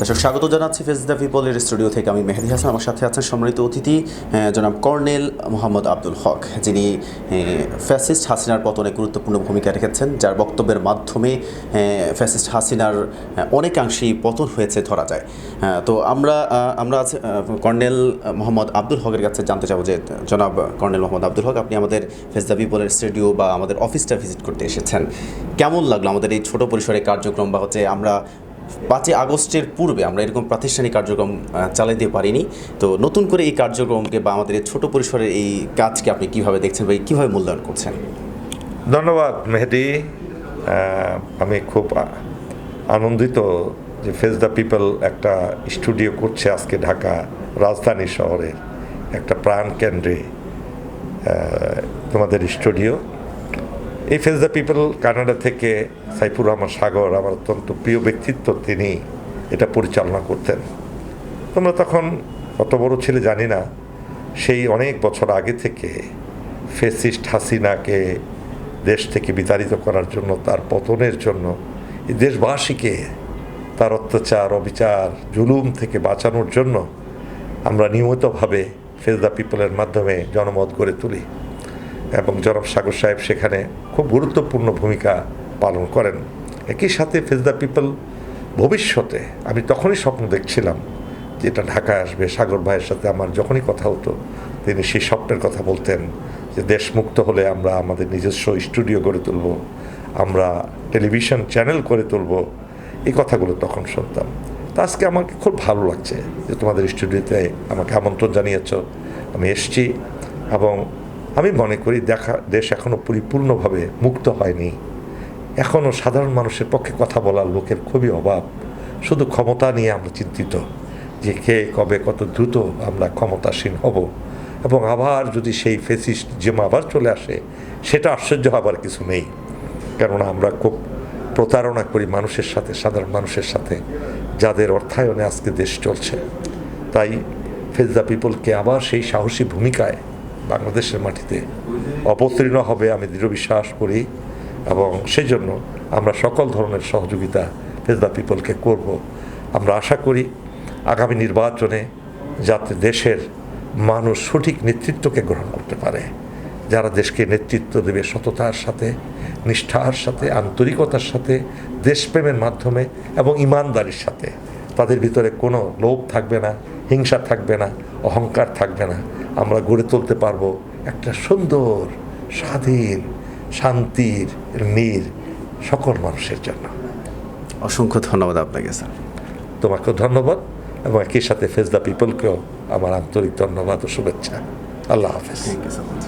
দর্শক স্বাগত জানাচ্ছি ফেস দ্য পিপলের স্টুডিও থেকে। আমি মেহেদি হাসান আমার সাথে আছেন সম্মানিত অতিথি জনাব কর্নেল মোহাম্মদ আব্দুল হক যিনি ফ্যাসিস্ট হাসিনার পতনে গুরুত্বপূর্ণ ভূমিকা রেখেছেন যার বক্তব্যের মাধ্যমে ফ্যাসিস্ট হাসিনার অনেকাংশেই পতন হয়েছে ধরা যায়। তো আমরা আমরা আজ, কর্নেল মোহাম্মদ আব্দুল হকের কাছে জানতে চাবো যে জনাব কর্নেল মোহাম্মদ আব্দুল হক আপনি আমাদের ফেস দ্য পিপলের স্টুডিও বা আমাদের অফিসটা ভিজিট করতে এসেছেন। কেমন লাগল আমাদের এই ছোট পরিসরে কার্যক্রম বা হচ্ছে আমরা পাঁচই আগস্টের পূর্বে আমরা এরকম প্রাতিষ্ঠানিক কার্যক্রম চালাইতে পারিনি। তো নতুন করে এই কার্যক্রমকে বা আমাদের ছোট পরিসরের এই কাজকে আপনি কীভাবে দেখছেন বা কীভাবে মূল্যায়ন করছেন? ধন্যবাদ, মেহেদি। আমি খুব আনন্দিত যে ফেস দ্য পিপল একটা স্টুডিও করছে আজকে ঢাকা রাজধানী শহরের একটা প্রাণ কেন্দ্রে তোমাদের স্টুডিও। এই ফেস দ্য পিপল কানাডা থেকে সাইফুর রহমান সাগর আমার অত্যন্ত প্রিয় ব্যক্তিত্ব, তিনি এটা পরিচালনা করতেন। তোমরা তখন অত বড় ছেলে জানি না, সেই অনেক বছর আগে থেকে ফেসিস্ট হাসিনাকে দেশ থেকে বিতাড়িত করার জন্য, তার পতনের জন্য দেশবাসীকে তার অত্যাচার, অবিচার, জুলুম থেকে বাঁচানোর জন্য আমরা নিয়মিতভাবে ফেস দ্য পিপলের মাধ্যমে জনমত গড়ে তুলি। এবং জনাব সাগর সাহেব সেখানে খুব গুরুত্বপূর্ণ ভূমিকা পালন করেন। একই সাথে ফেস দ্য পিপল ভবিষ্যতে আমি তখনই স্বপ্ন দেখছিলাম যে এটা ঢাকায় আসবে। সাগর ভাইয়ের সাথে আমার যখনই কথা হতো, তিনি সেই স্বপ্নের কথা বলতেন যে দেশ মুক্ত হলে আমরা আমাদের নিজস্ব স্টুডিও গড়ে তুলব, আমরা টেলিভিশন চ্যানেল করে তুলব। এই কথাগুলো তখন শুনতাম। তা আজকে আমাকে খুব ভালো লাগছে যে তোমাদের স্টুডিওতে আমাকে আমন্ত্রণ জানিয়েছ। আমি এসছি এবং আমি মনে করি দেখা, দেশ এখনও পরিপূর্ণভাবে মুক্ত হয়নি। এখনও সাধারণ মানুষের পক্ষে কথা বলার লোকের খুবই অভাব। শুধু ক্ষমতা নিয়ে আমরা চিন্তিত যে কে কবে কত দ্রুত আমরা ক্ষমতাসীন হব। এবং আবার যদি সেই ফেসিস্ট জেম আবার চলে আসে, সেটা আশ্চর্য হবার কিছু নেই। কেননা আমরা খুব প্রতারণা করি মানুষের সাথে, সাধারণ মানুষের সাথে, যাদের অর্থায়নে আজকে দেশ চলছে। তাই ফেস দ্য পিপলকে আবার সেই সাহসী ভূমিকায় বাংলাদেশের মাটিতে অবতীর্ণ হবে, আমি দৃঢ় বিশ্বাস করি। এবং সেই জন্য আমরা সকল ধরনের সহযোগিতা দ্য পিপলকে করব। আমরা আশা করি আগামী নির্বাচনে যাতে দেশের মানুষ সঠিক নেতৃত্বকে গ্রহণ করতে পারে। যারা দেশকে নেতৃত্ব দেবে সততার সাথে, নিষ্ঠার সাথে, আন্তরিকতার সাথে, দেশপ্রেমের মাধ্যমে এবং ইমানদারির সাথে, তাদের ভিতরে কোনো লোভ থাকবে না। হিংসা থাকবে না অহংকার থাকবে না। আমরা গড়ে তুলতে পারব একটা সুন্দর স্বাধীন শান্তির নীর সকল মানুষের জন্য। অসংখ্য ধন্যবাদ আপনাকে স্যার। তোমাকেও ধন্যবাদ এবং একই সাথে ফেস দ্য পিপলকেও আমার আন্তরিক ধন্যবাদ ও শুভেচ্ছা। আল্লাহ হাফেজ। Thank you so much